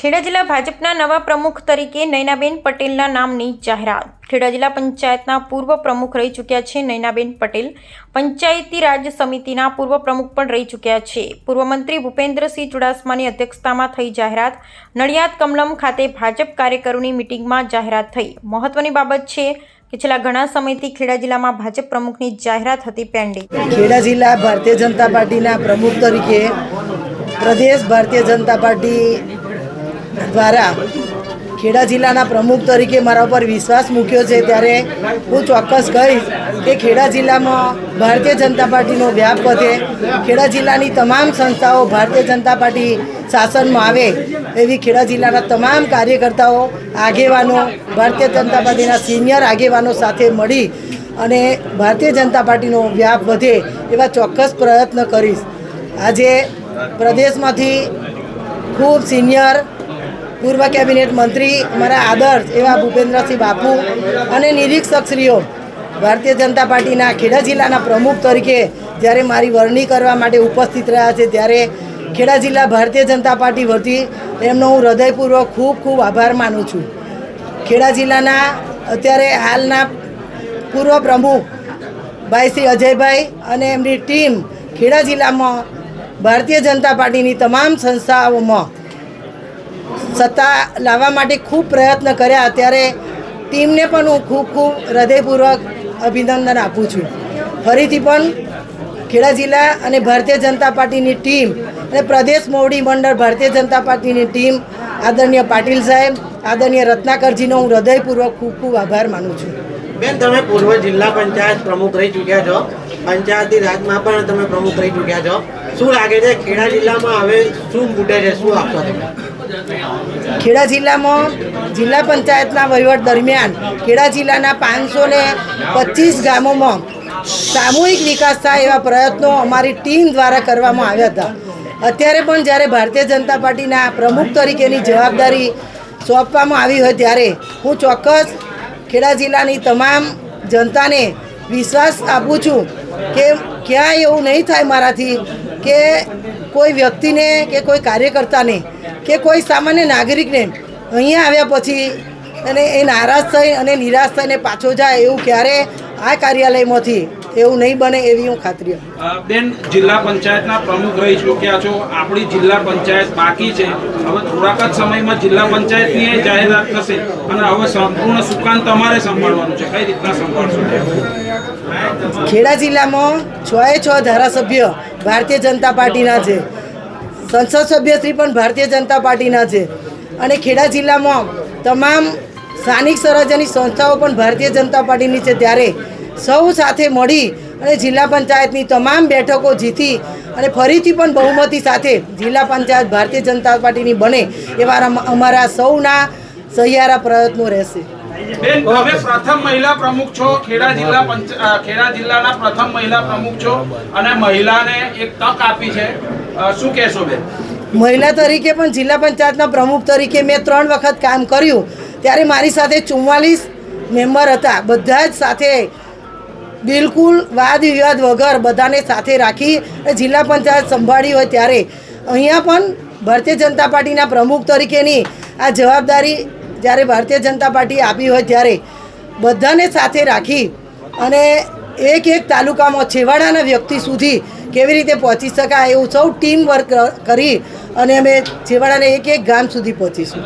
ખેડા જિલ્લા ભાજપના નવા પ્રમુખ તરીકે નયનાબેન પટેલના નામની જાહેરાત. ખેડા જિલ્લા પંચાયતના પૂર્વ પ્રમુખ રહી ચૂક્યા છે નયનાબેન પટેલ. પંચાયતી રાજ સમિતિના પૂર્વ પ્રમુખ પણ રહી ચૂક્યા છે. પૂર્વ મંત્રી ભૂપેન્દ્રસિંહ ચુડાસમાની અધ્યક્ષતામાં થઈ જાહેરાત. નડિયાદ કમલમ ખાતે ભાજપ કાર્યકરોની મિટિંગમાં જાહેરાત થઈ. મહત્વની બાબત છે કે છેલ્લા ઘણા સમયથી ખેડા જિલ્લામાં ભાજપ પ્રમુખની જાહેરાત હતી પેન્ડિંગ ખેડા જિલ્લા ભારતીય જનતા પાર્ટીના પ્રમુખ તરીકે પ્રદેશ ભારતીય જનતા પાર્ટી દ્વારા ખેડા જિલ્લાના પ્રમુખ તરીકે મારા ઉપર વિશ્વાસ મૂક્યો છે. ત્યારે હું ચોક્કસ કહીશ કે ખેડા જિલ્લામાં ભારતીય જનતા પાર્ટીનો વ્યાપ વધે. ખેડા જિલ્લાની તમામ સંસ્થાઓ ભારતીય જનતા પાર્ટી શાસનમાં આવે એવી ખેડા જિલ્લાના તમામ કાર્યકર્તાઓ, આગેવાનો, ભારતીય જનતા પાર્ટીના સિનિયર આગેવાનો સાથે મળી અને ભારતીય જનતા પાર્ટીનો વ્યાપ વધે એવા ચોક્કસ પ્રયત્ન કરીશ. આજે પ્રદેશમાંથી ખૂબ સિનિયર પૂર્વ કેબિનેટ મંત્રી અમારા આદર્શ એવા ભૂપેન્દ્રસિંહ બાપુ અને નિરીક્ષકશ્રીઓ, ભારતીય જનતા પાર્ટીના ખેડા જિલ્લાના પ્રમુખ તરીકે જ્યારે મારી વરણી કરવા માટે ઉપસ્થિત રહ્યા છે, ત્યારે ખેડા જિલ્લા ભારતીય જનતા પાર્ટી વતી એમનો હું હૃદયપૂર્વક ખૂબ ખૂબ આભાર માનું છું. ખેડા જિલ્લાના અત્યારે હાલના પૂર્વ પ્રમુખ ભાઈ શ્રી અજયભાઈ અને એમની ટીમ ખેડા જિલ્લામાં ભારતીય જનતા પાર્ટીની તમામ સંસ્થાઓમાં સત્તા લાવવા માટે ખૂબ પ્રયત્ન કર્યા. ત્યારે ટીમને પણ હું ખૂબ ખૂબ હૃદયપૂર્વક અભિનંદન આપું છું. ફરીથી પણ ખેડા જિલ્લા અને ભારતીય જનતા પાર્ટીની ટીમ અને પ્રદેશ મોવડી મંડળ ભારતીય જનતા પાર્ટીની ટીમ આદરણીય પાટીલ સાહેબ, આદરણીય રત્નાકરજીનો હું હૃદયપૂર્વક ખૂબ ખૂબ આભાર માનું છું. બેન, તમે પૂર્વ જિલ્લા પંચાયત પ્રમુખ રહી ચૂક્યા છો. પંચાયતી રાજમાં પણ તમે પ્રમુખ રહી ચૂક્યા છો. શું લાગે છે, ખેડા જિલ્લામાં હવે શું મૂટે છે? શું આપશો તમે? ખેડા જિલ્લામાં જિલ્લા પંચાયતના વહીવટ દરમિયાન ખેડા જિલ્લાના પાંચસો ને પચીસ ગામોમાં સામૂહિક વિકાસ થાય એવા પ્રયત્નો અમારી ટીમ દ્વારા કરવામાં આવ્યા હતા. અત્યારે પણ જ્યારે ભારતીય જનતા પાર્ટીના પ્રમુખ તરીકેની જવાબદારી સોંપવામાં આવી હોય ત્યારે હું ચોક્કસ ખેડા જિલ્લાની તમામ જનતાને વિશ્વાસ આપું છું કે ક્યાંય એવું નહીં થાય મારાથી કે કોઈ વ્યક્તિને કે કોઈ કાર્યકર્તાને કે કોઈ સામાન્ય નાગરિકને અહીંયા આવ્યા પછી અને એ નારાજ થઈ અને નિરાશ થઈને પાછો જાય એવું ક્યારે આ કાર્યાલયમાંથી એવું નહીં બને એવી હું ખાતરી આપું. બેન જિલ્લા પંચાયતના પ્રમુખ રહી ચૂક્યા છો. આપણી જિલ્લા પંચાયત બાકી છે. હવે થોડાક જ સમયમાં જિલ્લા પંચાયતની જાહેરાત થશે અને હવે સંપૂર્ણ સુકાન તમારે સંભાળવાનું છે. કઈ રીતના સંભાળશો? ખેડા જિલ્લામાં છ એ છ ધારાસભ્ય ભારતીય જનતા પાર્ટીના છે. સંસદ સભ્યશ્રી પણ ભારતીય જનતા પાર્ટીના છે. અને ખેડા જિલ્લામાં તમામ સ્થાનિક સ્વરાજ્યની સંસ્થાઓ પણ ભારતીય જનતા પાર્ટીની છે. ત્યારે સૌ સાથે મળી અને જિલ્લા પંચાયતની તમામ બેઠકો જીતી અને ફરીથી પણ બહુમતી સાથે જિલ્લા પંચાયત ભારતીય જનતા પાર્ટીની બને એવા અમારા સૌના સહિયારા પ્રયત્નો રહેશે. બેન, તમે પ્રથમ મહિલા પ્રમુખ છો, ખેડા જિલ્લા ખેડા જિલ્લાના પ્રથમ મહિલા પ્રમુખ છો અને મહિલાને એક તક આપી છે. શું કહેશો બેન? મહિલા તરીકે પણ જિલ્લા પંચાયતના પ્રમુખ તરીકે મેં ત્રણ વખત કામ કર્યું. ત્યારે મારી સાથે ચુમ્માલીસ મેમ્બર હતા. બધા જ સાથે બિલકુલ વાદ વિવાદ વગર બધાને સાથે રાખી જિલ્લા પંચાયત સંભાળી હોય ત્યારે. અહીંયા પણ ભારતીય જનતા પાર્ટીના પ્રમુખ તરીકેની આ જવાબદારી જ્યારે ભારતીય જનતા પાર્ટીએ આપી હોય ત્યારે બધાને સાથે રાખી અને એક એક તાલુકામાં છેવાડાના વ્યક્તિ સુધી કેવી રીતે પહોંચી શકાય એવું સૌ ટીમ વર્ક કરી અને અમે છેવાડાને એક એક ગામ સુધી પહોંચીશું.